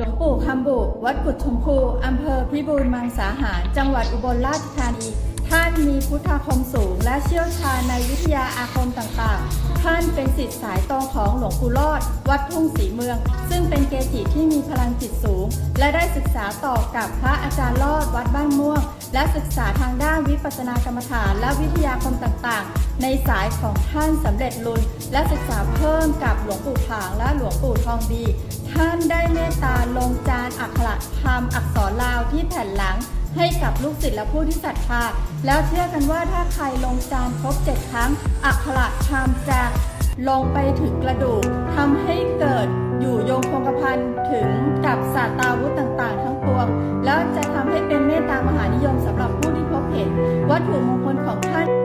หลวงปู่คำบุ วัดกุดชมพู อำเภอพิบูลมังสาหาร จังหวัดอุบลราชธานี ท่านมีพุทธาคมสูง และเชี่ยวชาญในวิทยาอาคมต่างๆ ท่านเป็นศิษย์สายตรงของหลวงปู่รอด วัดทุ่งศรีเมือง ซึ่งเป็นเกจิที่มีพลังจิตสูง และได้ศึกษาต่อกับพระอาจารย์รอดวัดบ้านม่วง และศึกษาทางด้านวิปัสสนากรรมฐานและวิทยาคมต่างๆ ในสายของท่านสำเร็จลุนและศึกษาเพิ่มกับหลวงปู่ผางและหลวงปู่ทองดี ท่านได้เมตตาลงจานอักขระธรรมอักษรลาวที่แผ่นหลัง ให้กับลูกศิษย์และผู้ที่ศรัทธา แล้วเชื่อกันว่าถ้าใครลงจานครบเจ็ดครั้ง อักขระชามจะลงไปถึงกระดูกทำให้เกิดอยู่โยงคงกระพันถึงกับศาสตราวุธต่างๆ ทั้งปวง แล้วจะทำให้เป็นเมตตามหานิยมสำหรับผู้ที่พบเห็นวัตถุมงคลของท่าน